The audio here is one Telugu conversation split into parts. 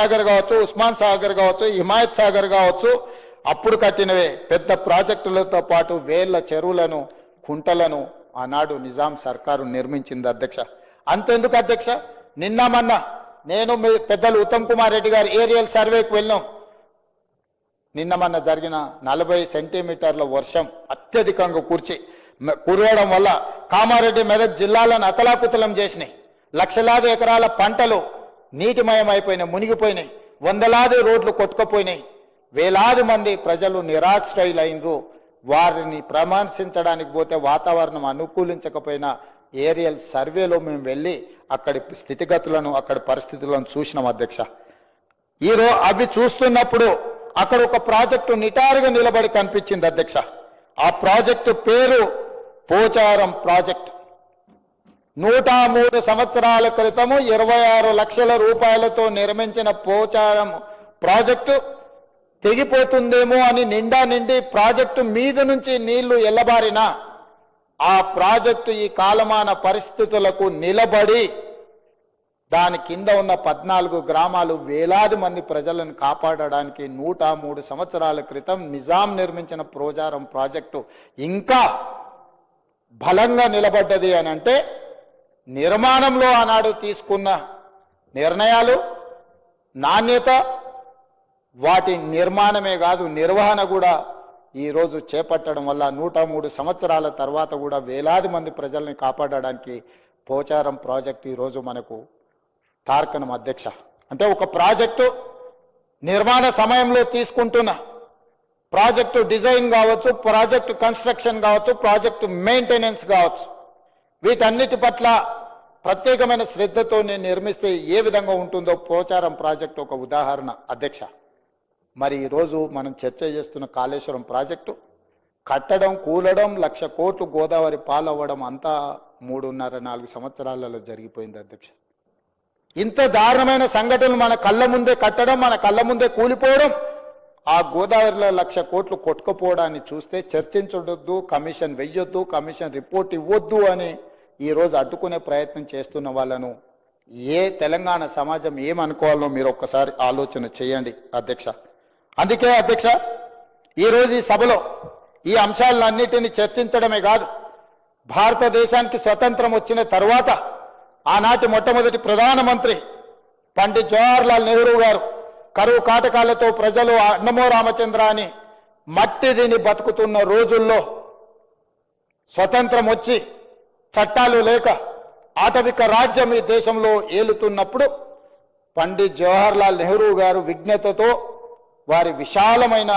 సాగర్ కావచ్చు ఉస్మాన్ సాగర్ కావచ్చు హిమాయత్ సాగర్ కావచ్చు అప్పుడు కట్టినవే పెద్ద ప్రాజెక్టులతో పాటు వేళ్ళ చెరువులను కుంటలను ఆనాడు నిజాం సర్కారు నిర్మించింది అధ్యక్ష. అంతెందుకు అధ్యక్ష? నిన్న మొన్న నేను మీ పెద్దలు ఉత్తమ్ కుమార్ రెడ్డి గారు ఏరియల్ సర్వేకి వెళ్ళాం. నిన్న మొన్న జరిగిన నలభై సెంటీమీటర్ల వర్షం అత్యధికంగా కూర్చి కురవడం వల్ల కామారెడ్డి మెదక్ జిల్లాలను అతలాకుతలం చేసినాయి. లక్షలాది ఎకరాల పంటలు నీటిమయం అయిపోయినాయి మునిగిపోయినాయి. వందలాది రోడ్లు కొట్టుకుపోయినాయి. వేలాది మంది ప్రజలు నిరాశ్రయులైనరు. వారిని ప్రమర్శించడానికి పోతే వాతావరణం అనుకూలించకపోయినా ఏరియల్ సర్వేలో మేము వెళ్ళి అక్కడి స్థితిగతులను అక్కడి పరిస్థితులను చూసినాం అధ్యక్ష. ఈరో అవి చూస్తున్నప్పుడు అక్కడ ఒక ప్రాజెక్టు నిటారుగా నిలబడి కనిపించింది అధ్యక్ష. ఆ ప్రాజెక్టు పేరు పోచారం ప్రాజెక్ట్. నూట మూడు సంవత్సరాల క్రితము ఇరవై ఆరు లక్షల రూపాయలతో నిర్మించిన పోచారం ప్రాజెక్టు తెగిపోతుందేమో అని నిండా నిండి ప్రాజెక్టు మీద నుంచి నీళ్ళు ఎల్లబారినా ఆ ప్రాజెక్టు ఈ కాలమాన పరిస్థితులకు నిలబడి దాని కింద ఉన్న పద్నాలుగు గ్రామాలు వేలాది మంది ప్రజలను కాపాడడానికి నూట మూడు సంవత్సరాల క్రితం నిజాం నిర్మించిన ప్రోజారం ప్రాజెక్టు ఇంకా బలంగా నిలబడ్డది అని అంటే నిర్మాణంలో ఆనాడు తీసుకున్న నిర్ణయాలు నాణ్యత వాటి నిర్మాణమే కాదు నిర్వహణ కూడా ఈ రోజు చేపట్టడం వల్ల నూట మూడు సంవత్సరాల తర్వాత కూడా వేలాది మంది ప్రజల్ని కాపాడడానికి పోచారం ప్రాజెక్టు ఈరోజు మనకు తార్కణం అధ్యక్ష. అంటే ఒక ప్రాజెక్టు నిర్మాణ సమయంలో తీసుకుంటున్న ప్రాజెక్టు డిజైన్ కావచ్చు ప్రాజెక్టు కన్స్ట్రక్షన్ కావచ్చు ప్రాజెక్టు మెయింటెనెన్స్ కావచ్చు. వీటన్నిటి పట్ల ప్రత్యేకమైన శ్రద్ధతో నేను నిర్మిస్తే ఏ విధంగా ఉంటుందో పోచారం ప్రాజెక్టు ఒక ఉదాహరణ. అధ్యక్ష మరి ఈరోజు మనం చర్చ చేస్తున్న కాళేశ్వరం ప్రాజెక్టు కట్టడం కూలడం లక్ష కోట్లు గోదావరి పాలవ్వడం అంతా మూడున్నర నాలుగు సంవత్సరాలలో జరిగిపోయింది అధ్యక్ష. ఇంత దారుణమైన సంఘటనలు మన కళ్ళ ముందే కట్టడం మన కళ్ళ ముందే కూలిపోవడం ఆ గోదావరిలో లక్ష కోట్లు కొట్టుకుపోవడాన్ని చూస్తే చర్చించొద్దు కమిషన్ వెయ్యొద్దు కమిషన్ రిపోర్ట్ ఇవ్వొద్దు అని ఈ రోజు అడ్డుకునే ప్రయత్నం చేస్తున్న వాళ్ళను ఏ తెలంగాణ సమాజం ఏమనుకోవాలో మీరు ఒక్కసారి ఆలోచన చేయండి అధ్యక్ష. అందుకే అధ్యక్ష ఈ రోజు ఈ సభలో ఈ అంశాలన్నిటిని చర్చించడమే కాదు భారతదేశానికి స్వతంత్రం వచ్చిన తర్వాత ఆనాటి మొట్టమొదటి ప్రధానమంత్రి పండిత్ జవహర్లాల్ నెహ్రూ గారు కరువు కాటకాలతో ప్రజలు అన్నమో రామచంద్ర అని మట్టి తిని బతుకుతున్న రోజుల్లో స్వతంత్రం వచ్చి చట్టాలు లేక ఆటవిక రాజ్యం ఈ దేశంలో ఏలుతున్నప్పుడు పండిత్ జవహర్లాల్ నెహ్రూ గారు విజ్ఞతతో వారి విశాలమైన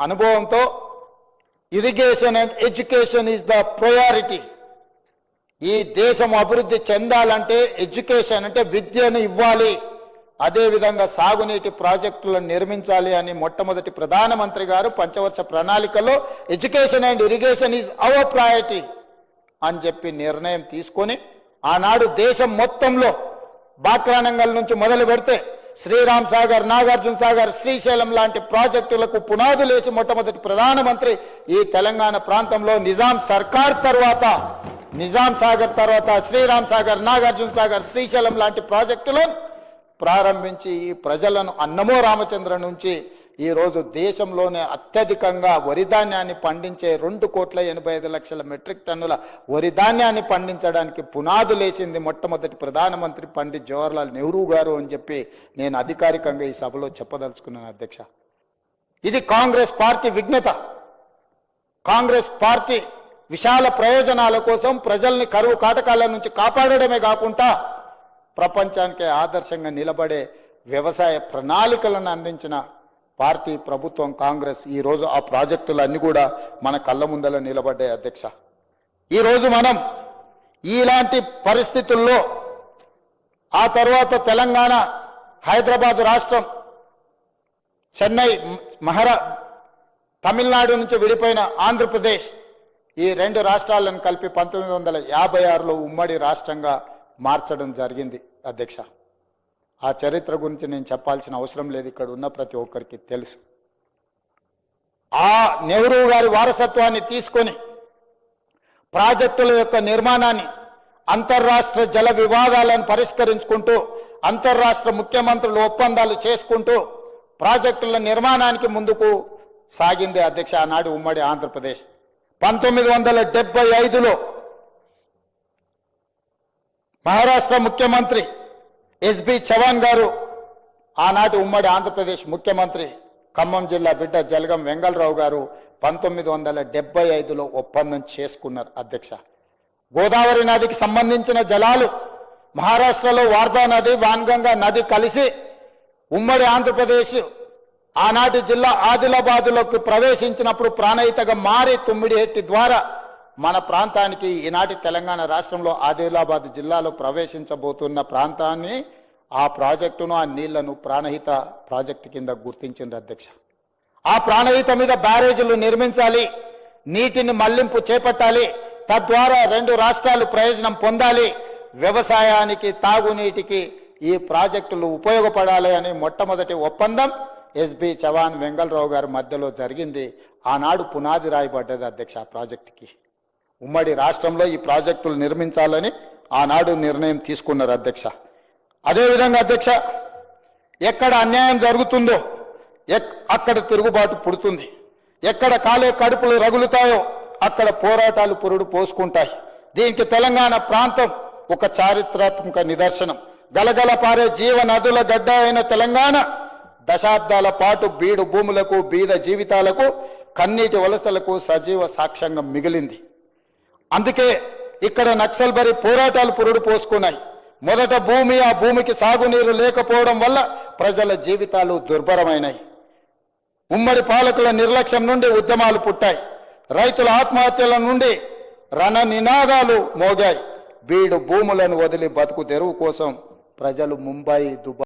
అనుభవంతో irrigation and education is the priority ఈ దేశం అభివృద్ధి చెందాలంటే ఎడ్యుకేషన్ అంటే విద్యను ఇవ్వాలి. అదేవిధంగా సాగునీటి ప్రాజెక్టులను నిర్మించాలి అని మొట్టమొదటి ప్రధానమంత్రి గారు పంచవర్ష ప్రణాళికలో education and irrigation is our priority అని చెప్పి నిర్ణయం తీసుకొని ఆనాడు దేశం మొత్తంలో బాక్రానంగల్ నుంచి మొదలు పెడితే శ్రీరామ్ సాగర్ నాగార్జున సాగర్ శ్రీశైలం లాంటి ప్రాజెక్టులకు పునాదులేసి మొట్టమొదటి ప్రధానమంత్రి ఈ తెలంగాణ ప్రాంతంలో నిజాం సర్కార్ తర్వాత నిజాం సాగర్ తర్వాత శ్రీరామ్ సాగర్ నాగార్జున సాగర్ శ్రీశైలం లాంటి ప్రాజెక్టులను ప్రారంభించి ఈ ప్రజలను అన్నమో రామచంద్ర నుంచి ఈరోజు దేశంలోనే అత్యధికంగా వరి ధాన్యాన్ని పండించే రెండు కోట్ల ఎనభై ఐదు లక్షల మెట్రిక్ టన్నుల వరి ధాన్యాన్ని పండించడానికి పునాదులేసింది మొట్టమొదటి ప్రధానమంత్రి పండిత్ జవహర్లాల్ నెహ్రూ గారు అని చెప్పి నేను అధికారికంగా ఈ సభలో చెప్పదలుచుకున్నాను అధ్యక్ష. ఇది కాంగ్రెస్ పార్టీ విఘ్నత. కాంగ్రెస్ పార్టీ విశాల ప్రయోజనాల కోసం ప్రజల్ని కరువు కాటకాల నుంచి కాపాడడమే కాకుండా ప్రపంచానికి ఆదర్శంగా నిలబడే వ్యవసాయ ప్రణాళికలను అందించిన పార్టీ ప్రభుత్వం కాంగ్రెస్ ఈ రోజు ఆ ప్రాజెక్టులన్నీ కూడా మన కళ్ళ ముందల నిలబడ్డాయి అధ్యక్ష. ఈ రోజు మనం ఇలాంటి పరిస్థితుల్లో ఆ తర్వాత తెలంగాణ హైదరాబాద్ రాష్ట్రం చెన్నై మహారా తమిళనాడు నుంచి విడిపోయిన ఆంధ్రప్రదేశ్ ఈ రెండు రాష్ట్రాలను కలిపి పంతొమ్మిది వందల యాభై ఆరులో ఉమ్మడి రాష్ట్రంగా మార్చడం జరిగింది అధ్యక్ష. ఆ చరిత్ర గురించి నేను చెప్పాల్సిన అవసరం లేదు. ఇక్కడ ఉన్న ప్రతి ఒక్కరికి తెలుసు. ఆ నెహ్రూ గారి వారసత్వాన్ని తీసుకొని ప్రాజెక్టుల యొక్క నిర్మాణాన్ని అంతర్రాష్ట్ర జల వివాదాలను పరిష్కరించుకుంటూ అంతర్రాష్ట్ర ముఖ్యమంత్రులు ఒప్పందాలు చేసుకుంటూ ప్రాజెక్టుల నిర్మాణానికి ముందుకు సాగింది అధ్యక్ష ఆనాడు ఉమ్మడి ఆంధ్రప్రదేశ్. పంతొమ్మిది వందల డెబ్బై ఐదులో మహారాష్ట్ర ముఖ్యమంత్రి ఎస్బి చవాన్ గారు ఆనాటి ఉమ్మడి ఆంధ్రప్రదేశ్ ముఖ్యమంత్రి ఖమ్మం జిల్లా బిడ్డ జలగం వెంగళరావు గారు పంతొమ్మిది వందల డెబ్బై ఐదులో ఒప్పందం చేసుకున్నారు అధ్యక్ష. గోదావరి నదికి సంబంధించిన జలాలు మహారాష్ట్రలో వార్దా నది వాన్గంగా నది కలిసి ఉమ్మడి ఆంధ్రప్రదేశ్ ఆనాటి జిల్లా ఆదిలాబాదులోకి ప్రవేశించినప్పుడు ప్రాణయితగా మారి తుమ్మిడిహెట్టి ద్వారా మన ప్రాంతానికి ఈనాటి తెలంగాణ రాష్ట్రంలో ఆదిలాబాద్ జిల్లాలో ప్రవేశించబోతున్న ప్రాంతాన్ని ఆ ప్రాజెక్టును ఆ నీళ్ళను ప్రాణహిత ప్రాజెక్టు కింద గుర్తించింది అధ్యక్ష. ఆ ప్రాణహిత మీద బ్యారేజీలు నిర్మించాలి నీటిని మళ్ళింపు చేపట్టాలి తద్వారా రెండు రాష్ట్రాలు ప్రయోజనం పొందాలి వ్యవసాయానికి తాగునీటికి ఈ ప్రాజెక్టులు ఉపయోగపడాలి అని మొట్టమొదటి ఒప్పందం ఎస్బి చవాన్ వెంగళరావు గారి మధ్యలో జరిగింది. ఆనాడు పునాది రాయబడ్డది అధ్యక్ష ఆ ప్రాజెక్టుకి. ఉమ్మడి రాష్ట్రంలో ఈ ప్రాజెక్టులు నిర్మించాలని ఆనాడు నిర్ణయం తీసుకున్నారు అధ్యక్ష. అదేవిధంగా అధ్యక్ష ఎక్కడ అన్యాయం జరుగుతుందో ఎక్- అక్కడ తిరుగుబాటు పుడుతుంది. ఎక్కడ కాలే కడుపులు రగులుతాయో అక్కడ పోరాటాలు పురుడు పోసుకుంటాయి. దీనికి తెలంగాణ ప్రాంతం ఒక చారిత్రాత్మక నిదర్శనం. గలగల పారే జీవ నదుల గడ్డ అయిన తెలంగాణ దశాబ్దాల పాటు బీడు భూములకు బీద జీవితాలకు కన్నీటి వలసలకు సజీవ సాక్ష్యంగా మిగిలింది. అందుకే ఇక్కడ నక్సల్బరి పోరాటాలు పురుడు పోసుకున్నాయి. మొదట భూమి ఆ భూమికి సాగునీరు లేకపోవడం వల్ల ప్రజల జీవితాలు దుర్భరమైనాయి. ఉమ్మడి పాలకుల నిర్లక్ష్యం నుండి ఉద్యమాలు పుట్టాయి. రైతుల ఆత్మహత్యల నుండి రణ నినాదాలు మోగాయి. వీడు భూములను వదిలి బతుకు తెరువు కోసం ప్రజలు ముంబై దుబాయ్